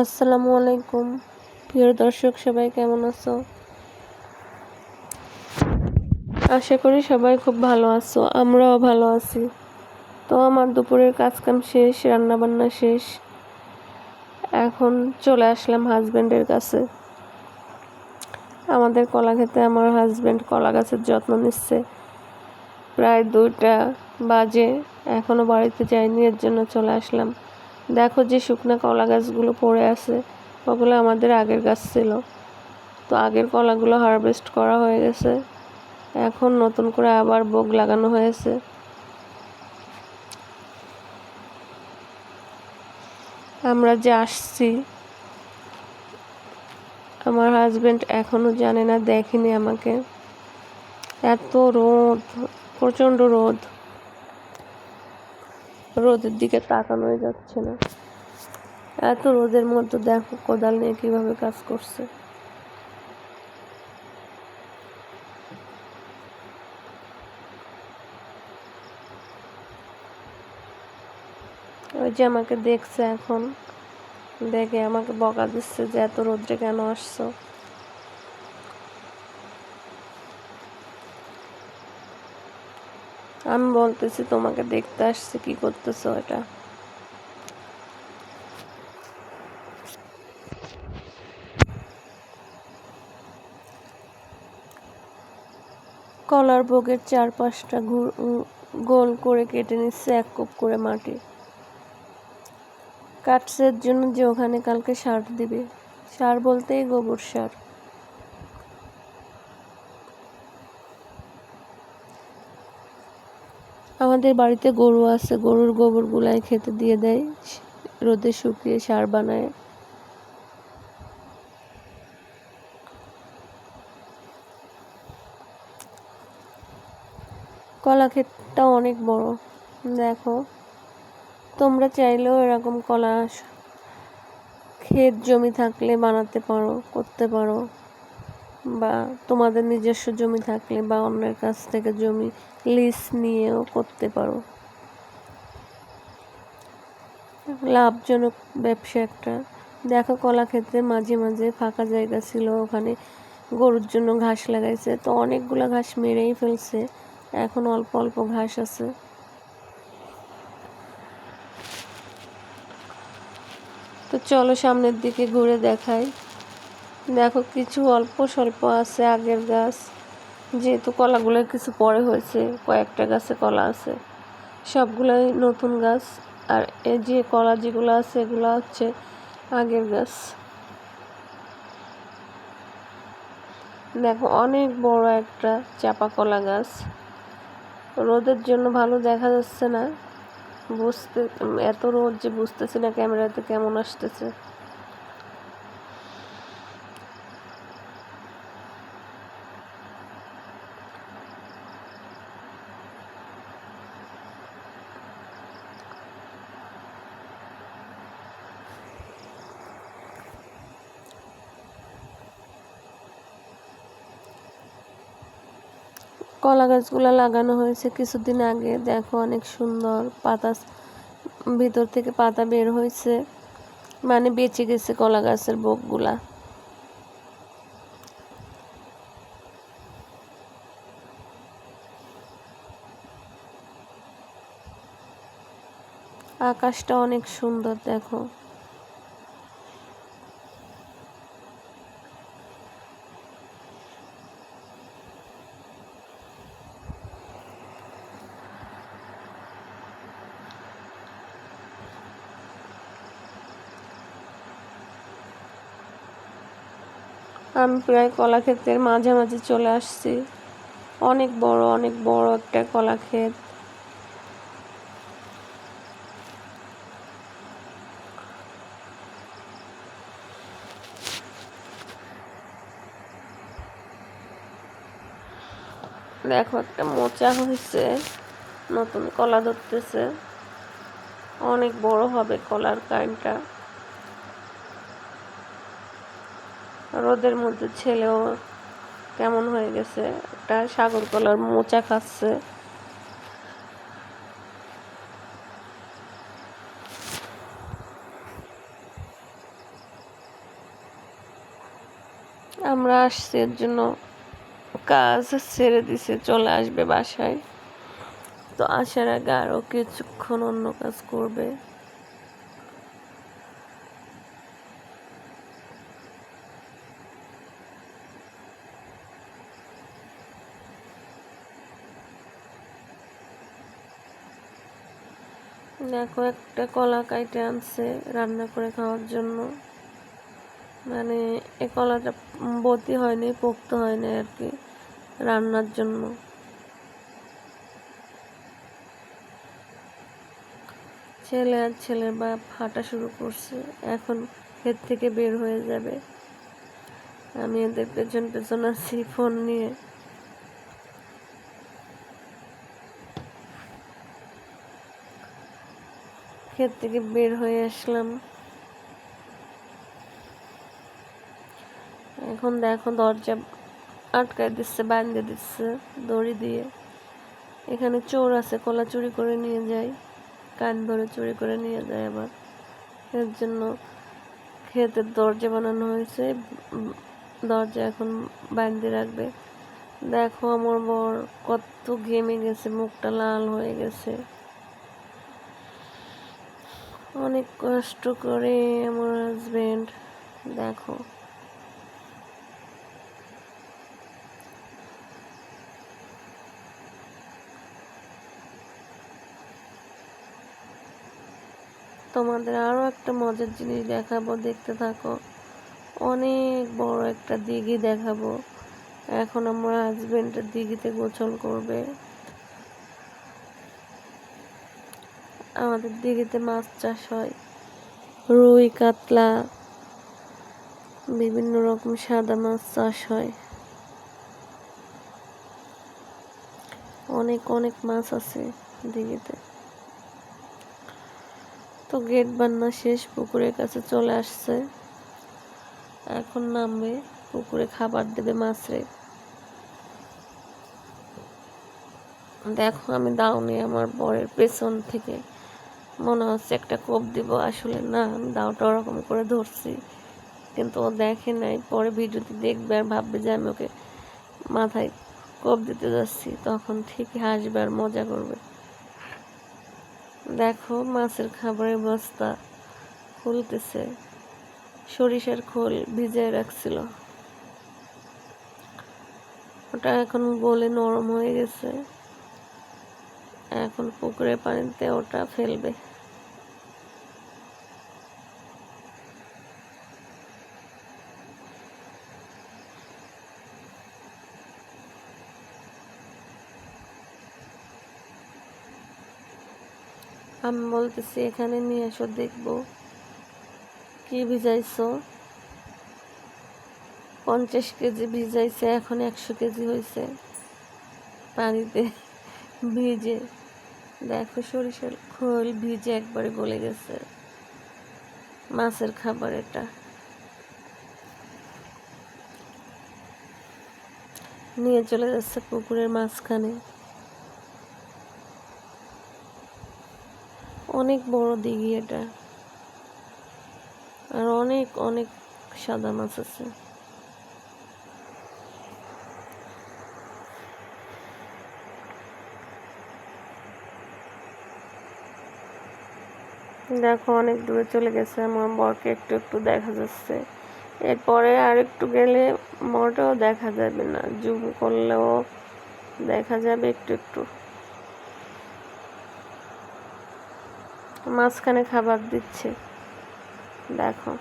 আসসালামু আলাইকুম। প্রিয় দর্শক, সবাই কেমন আছো? আশা করি সবাই খুব ভালো আছো, আমরাও ভালো আছি। তো আমার দুপুরের কাজকাম শেষ রান্না বান্না শেষ। এখন চলে আসলাম হাজব্যান্ডের কাছে। আমাদের কলা খেতে আমার হাজব্যান্ড কলা গাছের যত্ন নিচ্ছে। প্রায় দুইটা বাজে, এখনও বাড়িতে যাইনি এর জন্য চলে আসলাম। দেখো যে শুকনা কলা গাছগুলো পড়ে আছে, ওগুলো আমাদের আগের গাছ ছিল। তো আগের কলাগুলো হারভেস্ট করা হয়ে গেছে। এখন নতুন করে আবার বোগ লাগানো হয়েছে। আমরা যে আসছি, আমার হাজব্যান্ড এখনও জানে না, দেখেনি আমাকে। এত রোদ, প্রচণ্ড রোদ। রোদের দিকে তাকানোই যাচ্ছে না। এত রোদের মধ্যে দেখো কোদাল নিয়ে কীভাবে কাজ করছে। ওই যে আমাকে দেখছে এখন, দেখে আমাকে বকা দিচ্ছে যে এত রোদ্রে কেন আসছো? আমি বলতেছি, তোমাকে দেখতে আসছে, কি করতেছো এটা? কলার ভোগের চারপাশটা গোল করে কেটে নিচ্ছে এক কোপ করে মাটি। কাটসের জন্য যে ওখানে কালকে সার দিবে। সার বলতেই গোবর সার। আমাদের বাড়িতে গরু আছে, গরুর গোবর গুলাই খেতে দিয়ে দেয়, রোদে শুকিয়ে সার বানায়। কলা ক্ষেতটা অনেক বড়, দেখো। তোমরা চাইলেও এরকম কলা ক্ষেত জমি থাকলে বানাতে পারো, করতে পারো। বা তোমাদের নিজস্ব জমি থাকলে বা অন্যের কাছ থেকে জমি লিজ নিয়েও করতে পারো। লাভজনক ব্যবসা একটা। দেখো কলা ক্ষেত্রে মাঝে মাঝে ফাঁকা জায়গা ছিল, ওখানে গরুর জন্য ঘাস লাগাইছে। তো অনেকগুলো ঘাস মেরেই ফেলছে। এখন অল্প অল্প ঘাস আছে। তো চলো সামনের দিকে ঘুরে দেখাই। দেখো কিছু অল্প স্বল্প আছে, আগের গাছ। যেহেতু কলাগুলো কিছু পরে হয়েছে, কয়েকটা গাছে কলা আছে। সবগুলোই নতুন গাছ। আর এই যে কলা যেগুলো আছে, এগুলো হচ্ছে আগের গাছ। দেখো অনেক বড় একটা চাপা কলা গাছ। রোদের জন্য ভালো দেখা যাচ্ছে না। বুঝতে, এত রোদ যে বুঝতেছি না ক্যামেরাতে কেমন আসতেছে। কলা গাছগুলো লাগানো হয়েছে কিছুদিন আগে। দেখো অনেক সুন্দর পাতা ভিতর থেকে পাতা বের হয়েছে। মানে বেঁচে গেছে কলা গাছের বোকগুলা। আকাশটা অনেক সুন্দর, দেখো। আমি প্রায় কলা ক্ষেতের মাঝামাঝি চলে আসছি। অনেক বড় অনেক বড় একটা কলাক্ষেত। দেখো একটা মোচা হয়েছে, নতুন কলা ধরতেছে। অনেক বড় হবে কলার কাইনটা। রোদের মধ্যে ছেলেও কেমন হয়ে গেছে? একটা সাগরকলার মোচা খাচ্ছে। আমরা আসছি, এর জন্য কাজ ছেড়ে দিছে, চলে আসবে বাসায়। তো আসার আগে আরও কিছুক্ষণ অন্য কাজ করবে। দেখো, একটা কলা কাইটে আনছে রান্না করে খাওয়ার জন্য। মানে এ কলাটা বতি হয়নি, পোক্ত হয়নি আর কি রান্নার জন্য। ছেলে আর ছেলের বাপ হাঁটা শুরু করছে, এখন ক্ষেত থেকে বের হয়ে যাবে। আমি এদের পেছন পেছন আছি ফোন নিয়ে। ক্ষেত থেকে বের হয়ে আসলাম। এখন দেখো দরজা আটকায় দিচ্ছে, বাঁধে দিচ্ছে দড়ি দিয়ে। এখানে চোর আছে, কলা চুরি করে নিয়ে যায়, কান ধরে চুরি করে নিয়ে যায় আবার। এর জন্য ক্ষেতের দরজা বানানো হয়েছে, দরজা এখন বাঁধে রাখবে। দেখো আমার বর কত ঘেমে গেছে, মুখটা লাল হয়ে গেছে। অনেক কষ্ট করে আমার হাজবেন্ড দেখো। তোমাদের আরও একটা মজার জিনিস দেখাবো, দেখতে থাকো। অনেক বড় একটা দিঘি দেখাবো। এখন আমার হাজবেন্ডের দিঘিতে গোসল করবে। আমাদের দিঘিতে মাছ চাষ হয়। রুই, কাতলা, বিভিন্ন রকম সাদা মাছ চাষ হয়। অনেক অনেক মাছ আছে দিঘিতে। তো গেট বান্না শেষ, পুকুরের কাছে চলে আসছে। এখন নামবে, পুকুরে খাবার দেবে মাছরে। দেখো আমি দাউনি আমার বরের পেছন থেকে। মনে হচ্ছে একটা কোপ দিব। আসলে না, আমি দাওটা ওরকম করে ধরছি। কিন্তু ও দেখে নাই, পরে ভিডিওতে দেখবে আর ভাববে যে আমি ওকে মাথায় কোপ দিতে যাচ্ছি। তখন ঠিকই হাসবে আর মজা করবে। দেখো, মাছের খাবারের বস্তা খুলতেছে। সরিষার খোল ভিজিয়ে রাখছিল। ওটা এখন গলে নরম হয়ে গেছে। এখন পুকুরের পানিতে ওটা ফেলবে। আমি বলতেছি, এখানে নিয়ে এসো, দেখব। কি ভিজাইছো? পঞ্চাশ কেজি ভিজাইছে, এখন একশো কেজি হয়েছে পানিতে ভিজে। দেখো সরিষার খোল ভিজে একবারে গলে গেছে। মাছের খাবার এটা। নিয়ে চলে যাচ্ছে পুকুরের মাঝখানে। অনেক বড় দিঘি এটা। আর অনেক অনেক সাদা মাছ আছে। দেখো, অনেক দূরে চলে গেছে। আমার বরকে একটু একটু দেখা যাচ্ছে। এরপরে আর একটু গেলে মোটেও দেখা যাবে না। জুম করলেও দেখা যাবে একটু একটু। মাঝখানে খাবার দিচ্ছে। দেখো।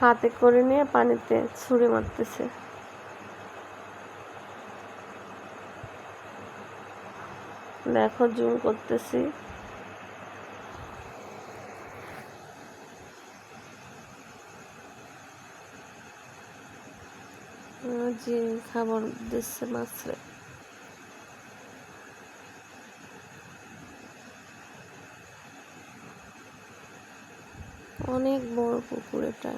হাতে করে নিয়ে পানিতে ছুঁড়ে মারতেছে। দেখো জুম করতেছি। খাবার দিচ্ছে মাছরে অনেক বড় পুকুর এটা।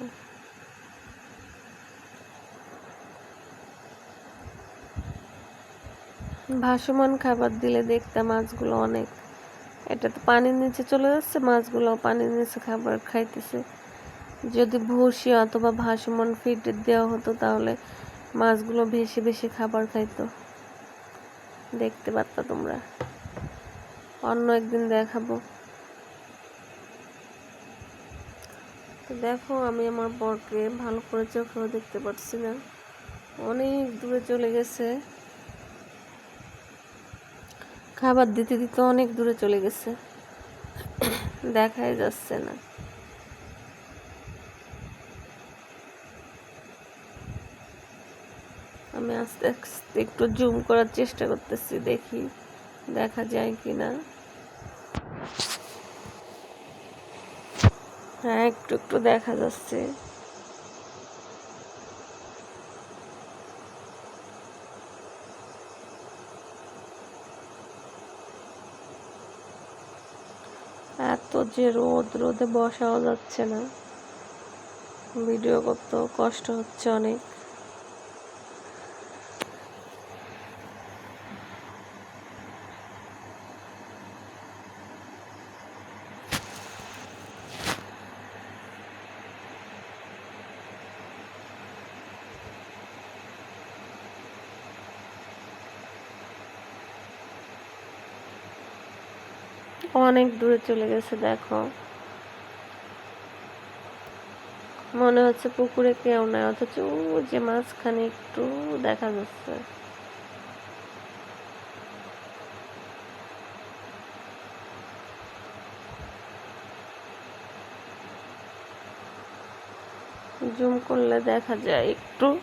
ভাসমান খাবার দিলে দেখতাম মাছগুলো অনেক। এটা তো পানির নিচে চলে যাচ্ছে মাছগুলো পানির নিচে খাবার খাইতেছে। যদি ভুসি অথবা ভাসমান ফিড দেওয়া হতো তাহলে মাছগুলো ভেসে ভেসে খাবার খাইতো। দেখতে পারতা তোমরা। অন্য একদিন দেখাবো। তো দেখো, আমি আমার বরকে ভালো করে চোখেও দেখতে পাচ্ছি না। অনেক দূরে চলে গেছে। খাবার দিতে দিতে অনেক দূরে চলে গেছে। দেখাই যাচ্ছে না। আমি আস্তে আস্তে একটু জুম করার চেষ্টা করতেছি, দেখি দেখা যায় কি না হ্যাঁ একটু একটু দেখা যাচ্ছে। এত যে রোদ রোদে বসাও যাচ্ছে না। ভিডিও করতেও কষ্ট হচ্ছে অনেক। অনেক দূরে চলে গেছে, দেখো। মনে হচ্ছে পুকুরে কেউ নাই, অথচ যে মাঝখানে একটু দেখা যাচ্ছে। জুম করলে দেখা যায় একটু।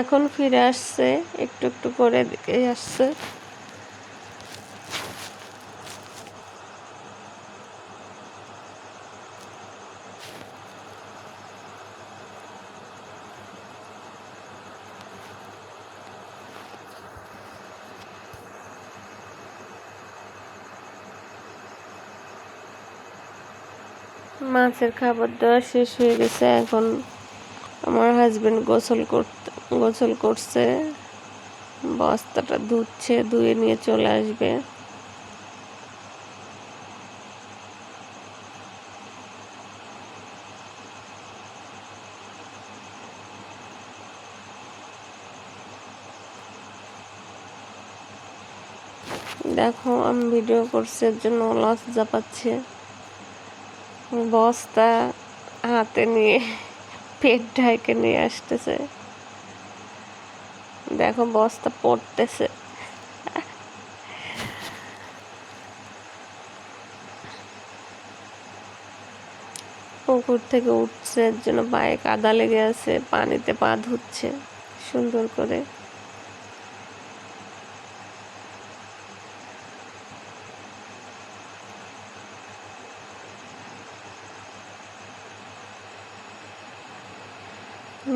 এখন ফিরে আসছে, একটু একটু করে দিকে আসছে। মাছের খাবার দেওয়া শেষ হয়ে গেছে, এখন আমার হাজবেন্ড গোসল করতে গোসল করছে, বস্তাটা ধুচ্ছে, ধুয়ে নিয়ে চলে আসবে। দেখো, আমি ভিডিও করছি জন্য লজ্জা পাচ্ছে বস্তা হাতে নিয়ে, পেট ঢাইকে নিয়ে আসতেছে। দেখো বস্তা পড়তেছে। পুকুর থেকে উঠছে, এর জন্য পায়ে কাদা লেগে আছে, পানিতে পা ধুচ্ছে, সুন্দর করে।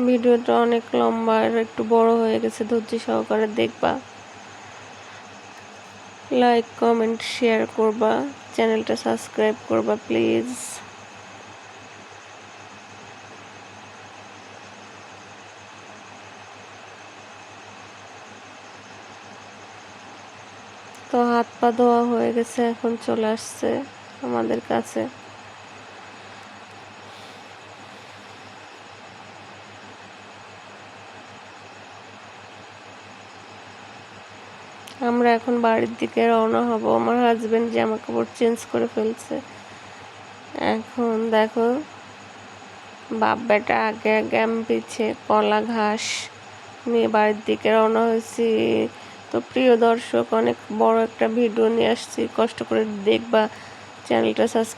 ভিডিওটা অনেক লম্বা আর একটু বড় হয়ে গেছে, ধৈর্য সহকারে দেখবা। লাইক কমেন্ট শেয়ার করবা, চ্যানেলটা সাবস্ক্রাইব করবা প্লিজ তো হাত পা ধোয়া হয়ে গেছে, এখন চলে আসছে আমাদের কাছে। আমরা এখন বাড়ির দিকে রওনা হব। আমার হাজব্যান্ড জামা কাপড় চেঞ্জ করে ফেলছে। এখন দেখো বাপ বেটা আগে আগে আমি পিছিয়ে কলা ঘাস নিয়ে বাড়ির দিকে রওনা হয়েছি। তো প্রিয় দর্শক, অনেক বড় একটা ভিডিও নিয়ে আসছি। কষ্ট করে দেখবা চ্যানেলটা সাবস্ক্রাইব